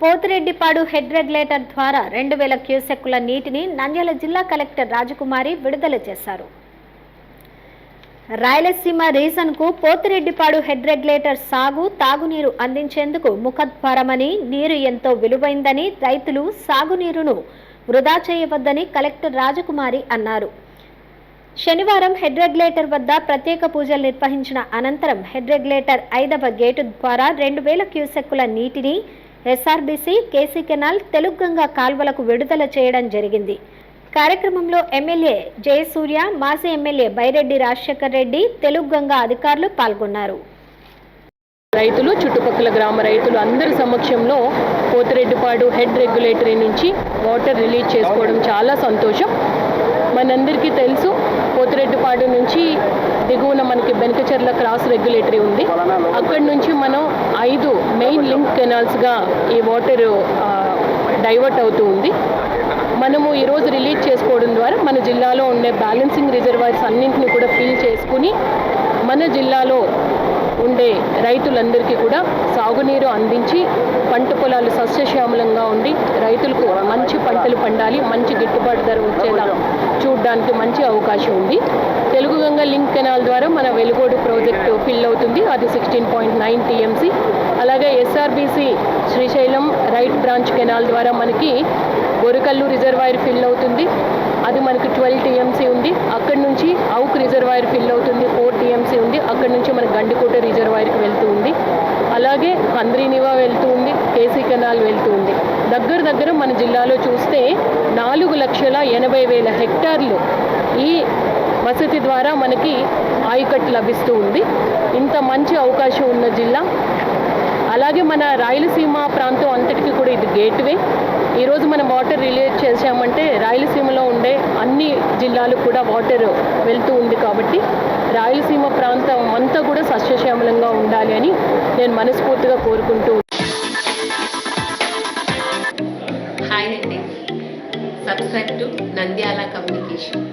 Pothireddypadu head regulator ద్వారా రెండు వేల క్యూసెక్కుల నీటిని నంద్యాల జిల్లా కలెక్టర్ రాజకుమారి విడుదల చేశారు. రాయలసీమ రీజన్కు పోతిరెడ్డిపాడు హెడ్ రెగ్యులేటర్ సాగు తాగునీరు అందించేందుకు ముఖద్వారమని నీరు ఎంతో విలువైందని రైతులు సాగునీరును వృధా చేయవద్దని కలెక్టర్ రాజకుమారి అన్నారు. శనివారం హెడ్ రెగ్యులేటర్ వద్ద ప్రత్యేక పూజలు నిర్వహించిన అనంతరం హెడ్ రెగ్యులేటర్ ఐదవ గేటు ద్వారా రెండు వేల క్యూసెక్కుల నీటిని ఎస్ఆర్బీసీ కేసీ కెనాల్ తెలుగంగా కాల్వలకు విడుదల చేయడం జరిగింది. కార్యక్రమంలో ఎమ్మెల్యే జయసూర్య మాజీ ఎమ్మెల్యే బైరెడ్డి రాజశేఖర్ రెడ్డి తెలుగంగా అధికారులు పాల్గొన్నారు. రైతులు చుట్టుపక్కల గ్రామ రైతులు అందరి సమక్షంలో పోతిరెడ్డిపాడు హెడ్ రెగ్యులేటరీ నుంచి వాటర్ రిలీజ్ చేసుకోవడం చాలా సంతోషం. మనందరికీ తెలుసు పోతిరెడ్డిపాడు నుంచి దిగువన మనకి బెనకచెర్ల క్రాస్ రెగ్యులేటరీ ఉంది. అక్కడి నుంచి మనం ఐదు మెయిన్ లింక్ కెనాల్స్గా ఈ వాటర్ డైవర్ట్ అవుతూ ఉంది. మనము ఈరోజు రిలీజ్ చేసుకోవడం ద్వారా మన జిల్లాలో ఉండే బ్యాలెన్సింగ్ రిజర్వాయర్స్ అన్నింటిని కూడా ఫిల్ చేసుకుని మన జిల్లాలో ఉండే రైతులందరికీ కూడా సాగునీరు అందించి పంట పొలాలు సస్యశ్యామలంగా ఉండి రైతులకు మంచి పంటలు పండాలి మంచి గిట్టుబాటు ధర వచ్చేలా చూడడానికి మంచి అవకాశం ఉంది. తెలుగు గంగ లింక్ కెనాల్ ద్వారా మన వెలుగోడు ప్రాజెక్టు ఫిల్ అవుతుంది. అది సిక్స్టీన్ పాయింట్ నైన్ టీఎంసీ. అలాగే SRBC Srisailam right branch canal ద్వారా మనకి గొరకల్లు రిజర్వాయర్ ఫిల్ అవుతుంది. అది మనకి ట్వెల్వ్ టీఎంసీ ఉంది. అక్కడి నుంచి అవుక్ రిజర్వాయర్ ఫిల్ అవుతుంది. ఫోర్ టీఎంసీ ఉంది. అక్కడి నుంచి మన గండికోట రిజర్వాయర్కి వెళ్తూ ఉంది. అలాగే హంద్రీనివా వెళ్తూ ఉంది. కేసీ కెనాల్ వెళ్తూ ఉంది. దగ్గర దగ్గర మన జిల్లాలో చూస్తే నాలుగు లక్షల ఎనభై వేల హెక్టార్లు ఈ వసతి ద్వారా మనకి ఆయకట్టు లభిస్తూ ఉంది. ఇంత మంచి అవకాశం ఉన్న జిల్లా. అలాగే మన రాయలసీమ ప్రాంతం అంతటికి కూడా ఇది గేట్వే. ఈరోజు మనం వాటర్ రిలీజ్ చేసామంటే రాయలసీమలో ఉండే అన్ని జిల్లాలకు కూడా వాటర్ వెళ్తూ ఉంది కాబట్టి రాయలసీమ ప్రాంతం అంతా కూడా సస్యశ్యామలంగా ఉండాలి అని నేను మనస్ఫూర్తిగా కోరుకుంటూ హాయ్ అండి సబ్స్క్రైబ్ టు నంద్యాల కమ్యూనికేషన్